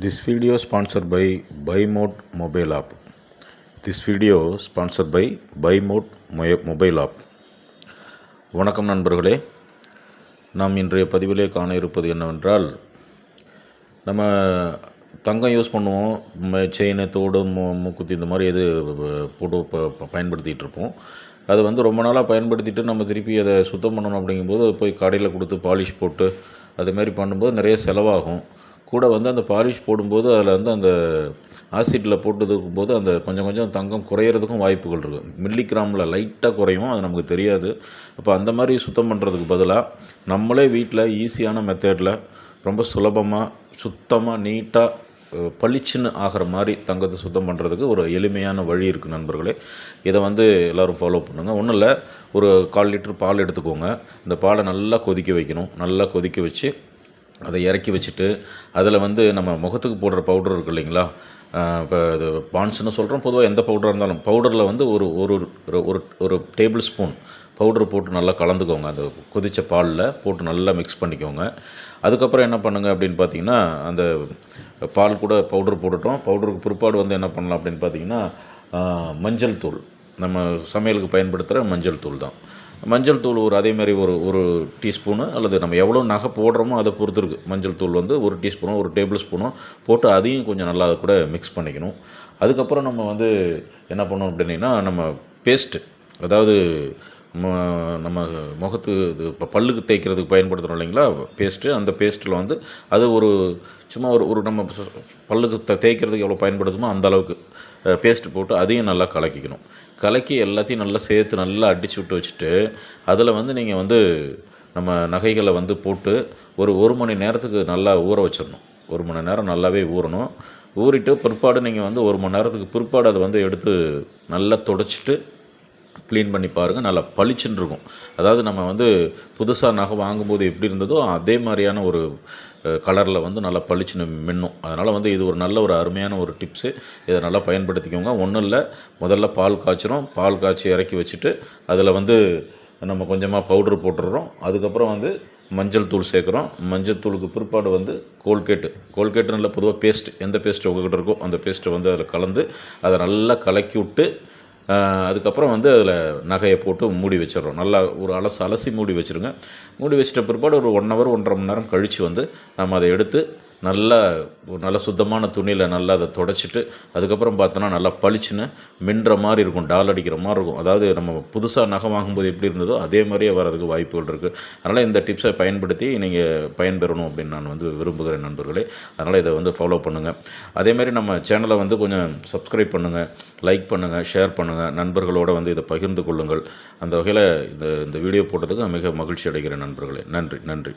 This video sponsored by BuyMode mobile app. This video sponsored by BuyMode mo- mobile app. வணக்கம் நண்பர்களே நாம் இன்றைய பதிவிலே காண இருப்பது என்னவென்றால் நம்ம தங்கம் யூஸ் பண்ணுவோம் செயின் தோடு மூ மூக்குத்தி இந்த மாதிரி எது போட்டு பயன்படுத்திகிட்டு இருப்போம் அது வந்து ரொம்ப நாளாக பயன்படுத்திட்டு நம்ம திருப்பி அதை சுத்தம் பண்ணணும் அப்படிங்கும்போது போய் கடையில் கொடுத்து பாலிஷ் போட்டு அது மாதிரி பண்ணும்போது நிறைய செலவாகும் கூட வந்து அந்த பாலிஷ் போடும்போது அதில் வந்து அந்த ஆசிட்டில் போட்டு போது அந்த கொஞ்சம் கொஞ்சம் தங்கம் குறையிறதுக்கும் வாய்ப்புகள் இருக்குது மில்லிகிராமில் லைட்டாக குறையும் அது நமக்கு தெரியாது. அப்போ அந்த மாதிரி சுத்தம் பண்ணுறதுக்கு பதிலாக நம்மளே வீட்டில் ஈஸியான மெத்தேடில் ரொம்ப சுலபமாக சுத்தமாக நீட்டாக பளிச்சுன்னு ஆகிற மாதிரி தங்கத்தை சுத்தம் பண்ணுறதுக்கு ஒரு எளிமையான வழி இருக்குது நண்பர்களே. இதை வந்து எல்லோரும் ஃபாலோ பண்ணுங்கள் ஒன்றும் இல்லை ஒரு கால் லிட்டர் பால் எடுத்துக்கோங்க. இந்த பாலை நல்லா கொதிக்க வைக்கணும். நல்லா கொதிக்க வச்சு அதை இறக்கி வச்சுட்டு அதில் வந்து நம்ம முகத்துக்கு போடுற பவுடர் இருக்கு இல்லைங்களா? இப்போ இது பான்ஸ்னு சொல்கிறோம் பொதுவாக எந்த பவுடராக இருந்தாலும் பவுடரில் வந்து ஒரு ஒரு ஒரு- ஒரு ஒரு டேபிள் ஸ்பூன் பவுடர் போட்டு நல்லா கலந்துக்கோங்க. அந்த கொதித்த பாலில் போட்டு நல்லா மிக்ஸ் பண்ணிக்கோங்க. அதுக்கப்புறம் என்ன பண்ணுங்கள் அப்படின்னு பார்த்தீங்கன்னா அந்த பால் கூட பவுடர் போட்டுட்டோம். பவுடருக்கு பிற்பாடு வந்து என்ன பண்ணலாம் அப்படின்னு பார்த்தீங்கன்னா மஞ்சள் தூள். நம்ம சமையலுக்கு பயன்படுத்துகிற மஞ்சள் தூள் தான். மஞ்சள் தூள் ஒரு அதே மாதிரி ஒரு ஒரு டீஸ்பூனு அல்லது நம்ம எவ்வளோ நகை போடுறோமோ அதை பொறுத்து இருக்குது மஞ்சள் தூள் வந்து ஒரு டீஸ்பூனோ ஒரு டேபிள் ஸ்பூனோ போட்டு அதையும் கொஞ்சம் நல்லா கூட மிக்ஸ் பண்ணிக்கணும். அதுக்கப்புறம் நம்ம வந்து என்ன பண்ணோம் அப்படின்னா நம்ம பேஸ்ட்டு அதாவது ம- நம்ம முகத்து இது இப்போ பல்லுக்கு தேய்க்கிறதுக்கு பயன்படுத்துகிறோம் இல்லைங்களா? பேஸ்ட்டு அந்த பேஸ்ட்டில் வந்து அது ஒரு சும்மா ஒரு ஒரு நம்ம பல்லுக்கு தேய்க்கிறதுக்கு எவ்வளோ பயன்படுத்துமோ அந்த அளவுக்கு. பேஸ்ட்டு போட்டு அதையும் நல்லா கலக்கிக்கணும். கலக்கி எல்லாத்தையும் நல்லா சேர்த்து நல்லா அடிச்சு விட்டு வச்சுட்டு அதில் வந்து நீங்கள் வந்து நம்ம நகைகளை வந்து போட்டு ஒரு ஒரு மணி நேரத்துக்கு நல்லா ஊற வச்சிடணும். ஒரு மணி நேரம் நல்லாவே ஊறணும். ஊறிட்டு பிற்பாடு நீங்கள் வந்து ஒரு மணி நேரத்துக்கு பிற்பாடு அதை வந்து எடுத்து நல்லா தொடச்சிட்டு க்ளீன் பண்ணி பாருங்கள் நல்லா பளிச்சுன்னு இருக்கும். அதாவது நம்ம வந்து புதுசாக நகை வாங்கும்போது எப்படி இருந்ததோ அதே மாதிரியான ஒரு கலரில் வந்து நல்லா பளிச்சுன்னு மின்னும். அதனால் வந்து இது ஒரு நல்ல ஒரு அருமையான ஒரு டிப்ஸு. இதை நல்லா பயன்படுத்திக்கோங்க. ஒன்றும் இல்லை முதல்ல பால் காய்ச்சிரும். பால் காய்ச்சி இறக்கி வச்சுட்டு அதில் வந்து நம்ம கொஞ்சமாக பவுட்ரு போட்டுடுறோம். அதுக்கப்புறம் வந்து மஞ்சள் தூள் சேர்க்குறோம். மஞ்சள் தூளுக்கு பிற்பாடு வந்து கோல்கேட்டு. கோல்கேட்டு நல்ல பொதுவாக பேஸ்ட் எந்த பேஸ்ட் உங்ககிட்ட இருக்கோ அந்த பேஸ்ட்டை வந்து அதில் கலந்து அதை நல்லா கலக்கி விட்டு அதுக்கப்புறம் வந்து அதில் நகையை போட்டு மூடி வச்சிடுறோம். நல்லா ஒரு அலசு அலசி மூடி வச்சுருங்க. மூடி வச்சிட்ட பிற்பாடு ஒரு ஒன் ஹவர் ஒன்றரை மணி நேரம் கழித்து வந்து நம்ம அதை எடுத்து நல்லா ஒரு நல்ல சுத்தமான துணியில் நல்லா அதை தொடச்சிட்டு அதுக்கப்புறம் பார்த்தோன்னா நல்லா பளிச்சுன்னு மின்ற மாதிரி இருக்கும் டால் அடிக்கிற மாதிரி இருக்கும். அதாவது நம்ம புதுசாக நகை வாங்கும்போது எப்படி இருந்ததோ அதே மாதிரியே வரதுக்கு வாய்ப்புகள் இருக்குது அதனால் இந்த டிப்ஸை பயன்படுத்தி நீங்கள் பயன்பெறணும் அப்படின்னு நான் வந்து விரும்புகிறேன் நண்பர்களே. அதனால் இதை வந்து ஃபாலோ பண்ணுங்கள் அதே மாதிரி நம்ம சேனலை வந்து கொஞ்சம் சப்ஸ்கிரைப் பண்ணுங்கள் லைக் பண்ணுங்கள் ஷேர் பண்ணுங்கள் நண்பர்களோட வந்து இதை பகிர்ந்து கொள்ளுங்கள். அந்த வகையில் இந்த இந்த வீடியோ போட்டதுக்கு மிக மகிழ்ச்சி அடைகிறேன் நண்பர்களே. நன்றி நன்றி.